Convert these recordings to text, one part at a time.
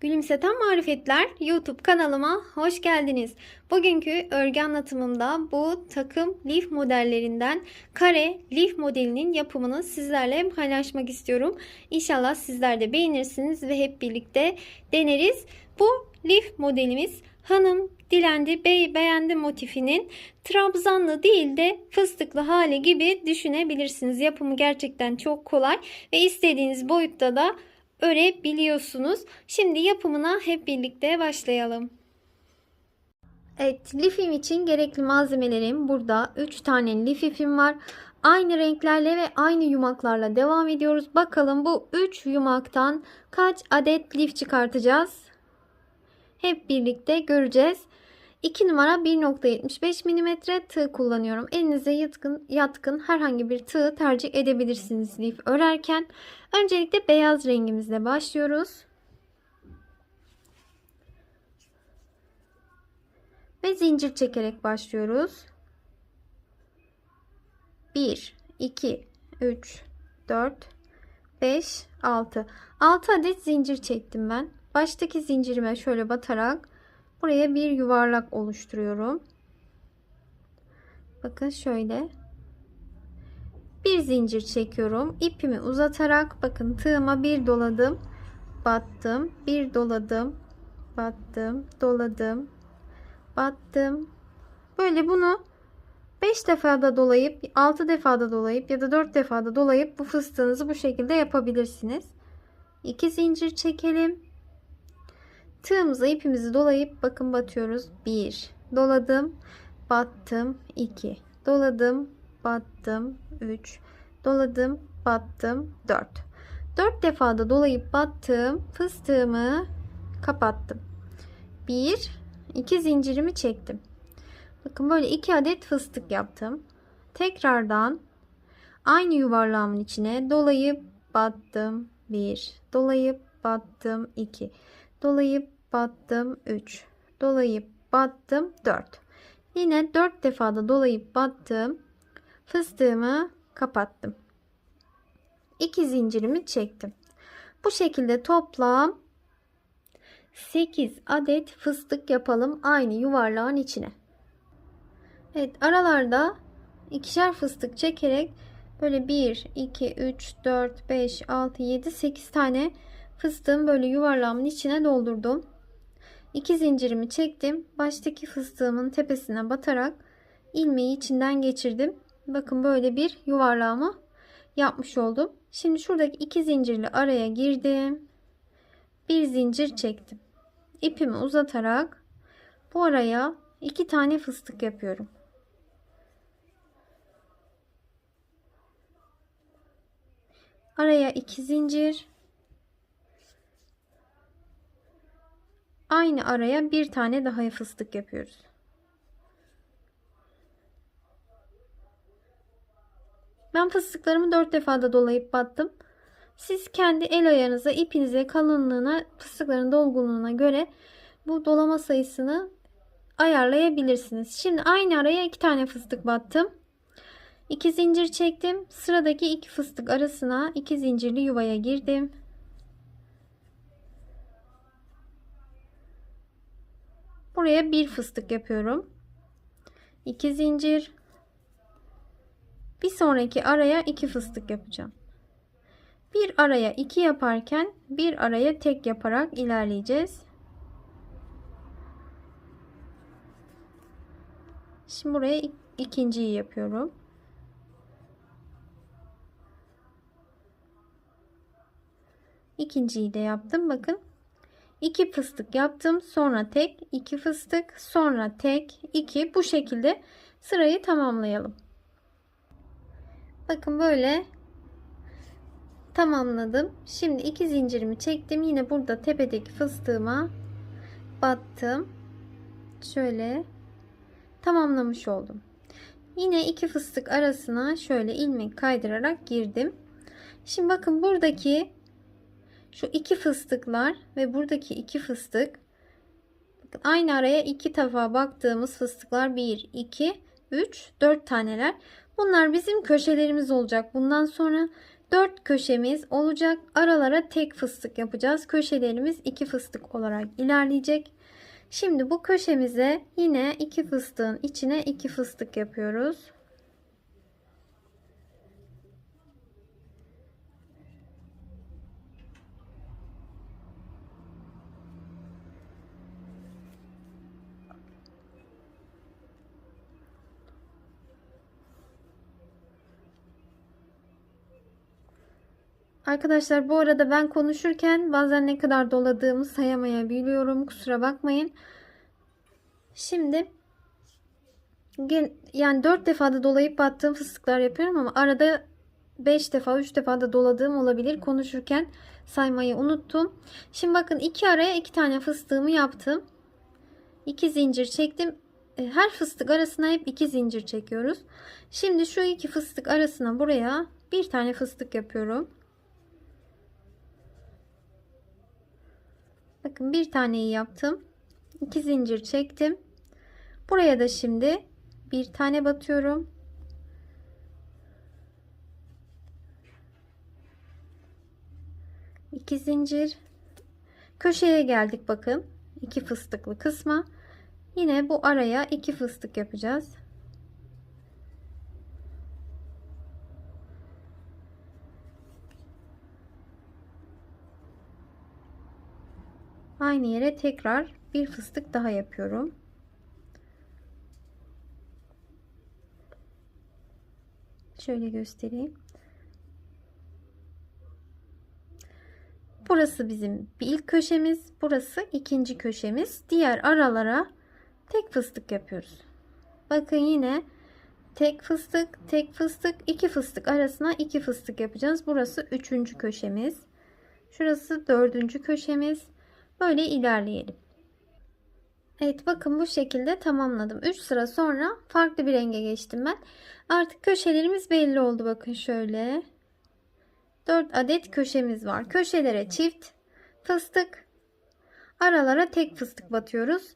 Gülümseten Marifetler YouTube kanalıma hoş geldiniz. Bugünkü örgü anlatımımda bu takım lif modellerinden kare lif modelinin yapımını sizlerle paylaşmak istiyorum. İnşallah sizler de beğenirsiniz ve hep birlikte deneriz. Bu lif modelimiz hanım dilendi bey beğendi motifinin trabzanlı değil de fıstıklı hali gibi düşünebilirsiniz. Yapımı gerçekten çok kolay ve istediğiniz boyutta da örebiliyorsunuz. Şimdi yapımına hep birlikte başlayalım. Evet, lifim için gerekli malzemelerim burada. 3 tane lif ipim var. Aynı renklerle ve aynı yumaklarla devam ediyoruz. Bakalım bu 3 yumaktan kaç adet lif çıkartacağız? Hep birlikte göreceğiz. 2 numara 1.75 mm tığ kullanıyorum. Elinize yatkın, yatkın herhangi bir tığ tercih edebilirsiniz lif örerken. Öncelikle beyaz rengimizle başlıyoruz. Ve zincir çekerek başlıyoruz. 1, 2, 3, 4, 5, 6. 6 adet zincir çektim ben. Baştaki zincirime şöyle batarak buraya bir yuvarlak oluşturuyorum. Bakın şöyle. Bir zincir çekiyorum. İpimi uzatarak bakın tığıma bir doladım. Battım. Bir doladım. Battım. Doladım. Battım. Böyle bunu 5 defada dolayıp 6 defada dolayıp ya da 4 defada dolayıp bu fıstığınızı bu şekilde yapabilirsiniz. 2 zincir çekelim. Tığımıza ipimizi dolayıp bakın batıyoruz. 1 doladım, battım 2 doladım, battım 3 doladım, battım 4. 4 defada dolayıp battım fıstığımı kapattım. 1 2 zincirimi çektim. Bakın böyle 2 adet fıstık yaptım. Tekrardan aynı yuvarlağımın içine dolayıp battım 1 dolayıp battım 2 dolayıp battım 3 dolayıp battım 4 yine 4 defada dolayıp battım fıstığımı kapattım. 2 zincirimi çektim. Bu şekilde toplam 8 adet fıstık yapalım aynı yuvarlağın içine. Evet aralarda ikişer fıstık çekerek böyle 1 2 3 4 5 6 7 8 tane fıstığın böyle yuvarlağımın içine doldurdum. 2 zincirimi çektim. Baştaki fıstığımın tepesine batarak ilmeği içinden geçirdim. Bakın böyle bir yuvarlağımı yapmış oldum. Şimdi şuradaki iki zincirli araya girdim. Bir zincir çektim. İpimi uzatarak bu araya iki tane fıstık yapıyorum. Araya iki zincir. Aynı araya bir tane daha fıstık yapıyoruz. Ben fıstıklarımı dört defada dolayıp battım. Siz kendi el ayarınıza, ipinize, kalınlığına, fıstıkların dolgunluğuna göre bu dolama sayısını ayarlayabilirsiniz. Şimdi aynı araya iki tane fıstık battım. 2 zincir çektim. Sıradaki iki fıstık arasına iki zincirli yuvaya girdim. Buraya bir fıstık yapıyorum. 2 zincir. Bir sonraki araya iki fıstık yapacağım. Bir araya iki yaparken bir araya tek yaparak ilerleyeceğiz. Şimdi buraya ikinciyi yapıyorum. İkinciyi de yaptım. Bakın. 2 fıstık yaptım. Sonra tek, 2 fıstık, sonra tek, 2 bu şekilde sırayı tamamlayalım. Bakın böyle tamamladım. Şimdi iki zincirimi çektim. Yine burada tepedeki fıstığıma battım. Şöyle tamamlamış oldum. Yine iki fıstık arasına şöyle ilmek kaydırarak girdim. Şimdi bakın buradaki şu iki fıstıklar ve buradaki iki fıstık bakın aynı araya iki defa baktığımız fıstıklar 1 2 3 4 taneler bunlar bizim köşelerimiz olacak bundan sonra 4 köşemiz olacak. Aralara tek fıstık yapacağız. Köşelerimiz 2 fıstık olarak ilerleyecek. Şimdi bu köşemize yine 2 fıstığın içine 2 fıstık yapıyoruz. Arkadaşlar bu arada ben konuşurken bazen ne kadar doladığımı sayamayabiliyorum. Kusura bakmayın. Şimdi yani 4 defada dolayıp battığım fıstıklar yapıyorum ama arada 5 defa 3 defa da doladığım olabilir. Konuşurken saymayı unuttum. Şimdi bakın iki araya iki tane fıstığımı yaptım. 2 zincir çektim. E, Her fıstık arasına hep iki zincir çekiyoruz. Şimdi şu iki fıstık arasına buraya bir tane fıstık yapıyorum. Bakın bir taneyi yaptım. 2 zincir çektim. Buraya da şimdi bir tane batıyorum. İki zincir. Köşeye geldik bakın. iki fıstıklı kısma. Yine bu araya iki fıstık yapacağız. Aynı yere tekrar bir fıstık daha yapıyorum. Şöyle göstereyim. Burası bizim bir ilk köşemiz. Burası ikinci köşemiz. Diğer aralara tek fıstık yapıyoruz. Bakın yine tek fıstık, tek fıstık, iki fıstık arasına iki fıstık yapacağız. Burası üçüncü köşemiz. Şurası dördüncü köşemiz. Böyle ilerleyelim. Evet bakın bu şekilde tamamladım. 3 sıra sonra farklı bir renge geçtim ben. Artık köşelerimiz belli oldu. Bakın şöyle. 4 adet köşemiz var. Köşelere çift fıstık. Aralara tek fıstık batıyoruz.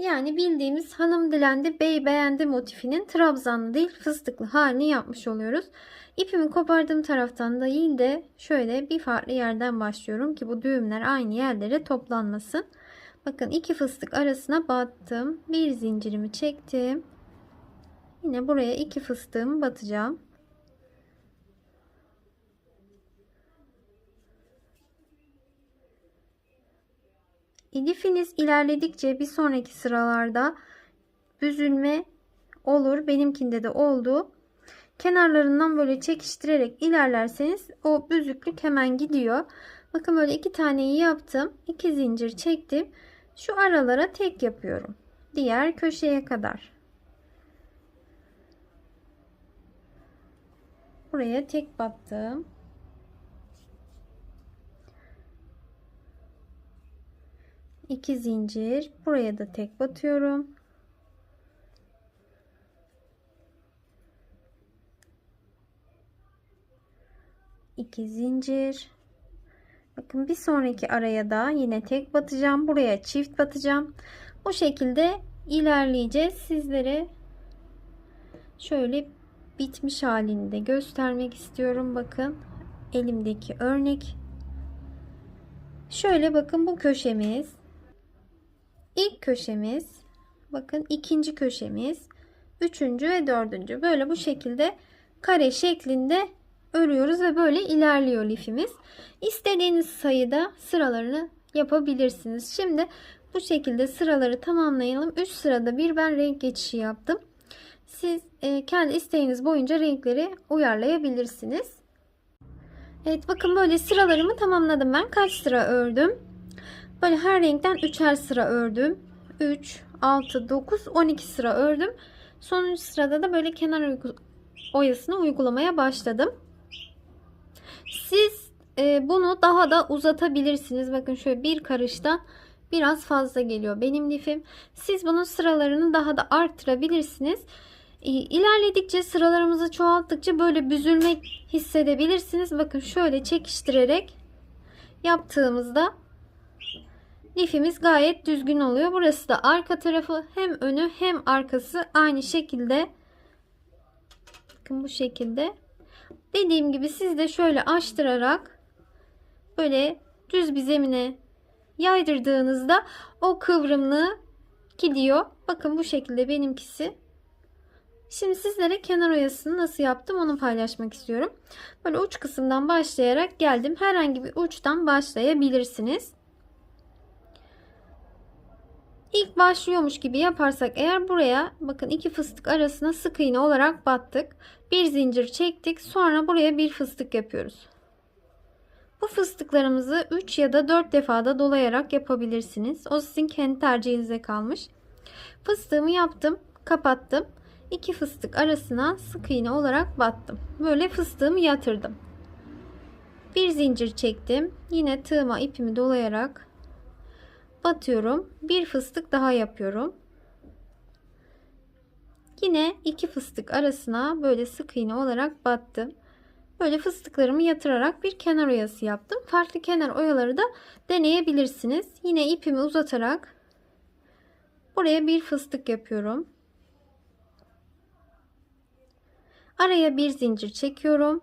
Yani bildiğimiz hanım dilendi bey beğendi motifinin trabzanlı değil fıstıklı halini yapmış oluyoruz. İpimi kopardığım taraftan da değil de şöyle bir farklı yerden başlıyorum ki bu düğümler aynı yerlere toplanmasın. Bakın iki fıstık arasına battım. Bir zincirimi çektim. Yine buraya iki fıstığımı batacağım. İlifiniz ilerledikçe bir sonraki sıralarda büzülme olur. Benimkinde de oldu. Kenarlarından böyle çekiştirerek ilerlerseniz o büzüklük hemen gidiyor. Bakın böyle iki taneyi yaptım. iki zincir çektim. Şu aralara tek yapıyorum. Diğer köşeye kadar. Buraya tek battım. İki zincir. Buraya da tek batıyorum. iki zincir. Bakın bir sonraki araya da yine tek batacağım. Buraya çift batacağım. Bu şekilde ilerleyeceğiz. Sizlere şöyle bitmiş halini de göstermek istiyorum. Bakın elimdeki örnek. Şöyle bakın bu köşemiz. İlk köşemiz. Bakın ikinci köşemiz. Üçüncü ve dördüncü. Böyle bu şekilde kare şeklinde örüyoruz ve böyle ilerliyor lifimiz. İstediğiniz sayıda sıralarını yapabilirsiniz. Şimdi bu şekilde sıraları tamamlayalım. 3 sırada bir ben renk geçişi yaptım. Siz e, kendi isteğiniz boyunca renkleri uyarlayabilirsiniz. Evet bakın böyle sıralarımı tamamladım ben. Kaç sıra ördüm? Böyle her renkten 3'er sıra ördüm. 3, 6, 9, 12 sıra ördüm. Sonuncu sırada da böyle kenar oyasını uygulamaya başladım. Siz e, bunu daha da uzatabilirsiniz. Bakın şöyle bir karıştan biraz fazla geliyor benim lifim. Siz bunun sıralarını daha da arttırabilirsiniz. İlerledikçe sıralarımızı çoğalttıkça böyle büzülme hissedebilirsiniz. Bakın şöyle çekiştirerek yaptığımızda lifimiz gayet düzgün oluyor. Burası da arka tarafı hem önü hem arkası aynı şekilde bakın bu şekilde Dediğim gibi siz de şöyle açtırarak böyle düz bir zemine yaydırdığınızda o kıvrımlı gidiyor. Bakın bu şekilde benimkisi. Şimdi sizlere kenar oyasını nasıl yaptım onu paylaşmak istiyorum. Böyle uç kısımdan başlayarak geldim. Herhangi bir uçtan başlayabilirsiniz. İlk başlıyormuş gibi yaparsak eğer buraya bakın iki fıstık arasına sık iğne olarak battık. Bir zincir çektik. Sonra buraya bir fıstık yapıyoruz. Bu fıstıklarımızı 3 ya da 4 defada dolayarak yapabilirsiniz. O sizin kendi tercihinize kalmış. Fıstığımı yaptım, kapattım. İki fıstık arasına sık iğne olarak battım. Böyle fıstığımı yatırdım. Bir zincir çektim. Yine tığıma ipimi dolayarak batıyorum. Bir fıstık daha yapıyorum. Yine iki fıstık arasına böyle sık iğne olarak battım. Böyle fıstıklarımı yatırarak bir kenar oyası yaptım. Farklı kenar oyaları da deneyebilirsiniz. Yine ipimi uzatarak buraya bir fıstık yapıyorum. Araya bir zincir çekiyorum.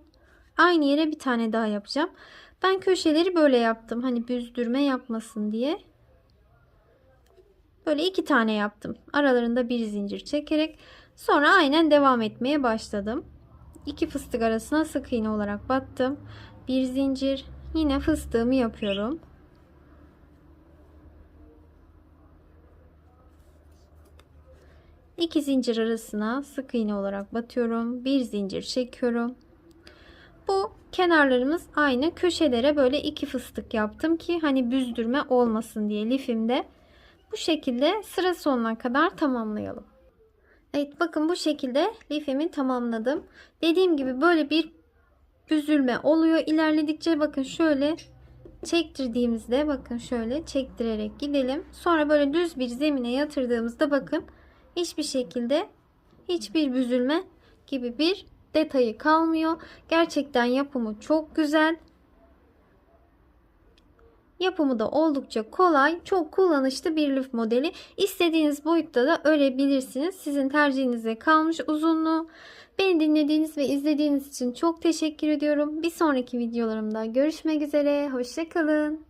Aynı yere bir tane daha yapacağım. Ben köşeleri böyle yaptım. Hani büzdürme yapmasın diye. Böyle iki tane yaptım. Aralarında bir zincir çekerek sonra aynen devam etmeye başladım. İki fıstık arasına sık iğne olarak battım. Bir zincir. Yine fıstığımı yapıyorum. İki zincir arasına sık iğne olarak batıyorum. Bir zincir çekiyorum. Bu kenarlarımız aynı. Köşelere böyle iki fıstık yaptım ki hani büzdürme olmasın diye lifimde. Bu şekilde sıra sonuna kadar tamamlayalım. Evet bakın bu şekilde lifimi tamamladım. Dediğim gibi böyle bir büzülme oluyor. İlerledikçe bakın şöyle çektirdiğimizde bakın şöyle çektirerek gidelim. Sonra böyle düz bir zemine yatırdığımızda bakın hiçbir şekilde hiçbir büzülme gibi bir detayı kalmıyor. Gerçekten yapımı çok güzel. Yapımı da oldukça kolay, çok kullanışlı bir lif modeli. İstediğiniz boyutta da örebilirsiniz. Sizin tercihinize kalmış uzunluğu. Beni dinlediğiniz ve izlediğiniz için çok teşekkür ediyorum. Bir sonraki videolarımda görüşmek üzere. Hoşçakalın.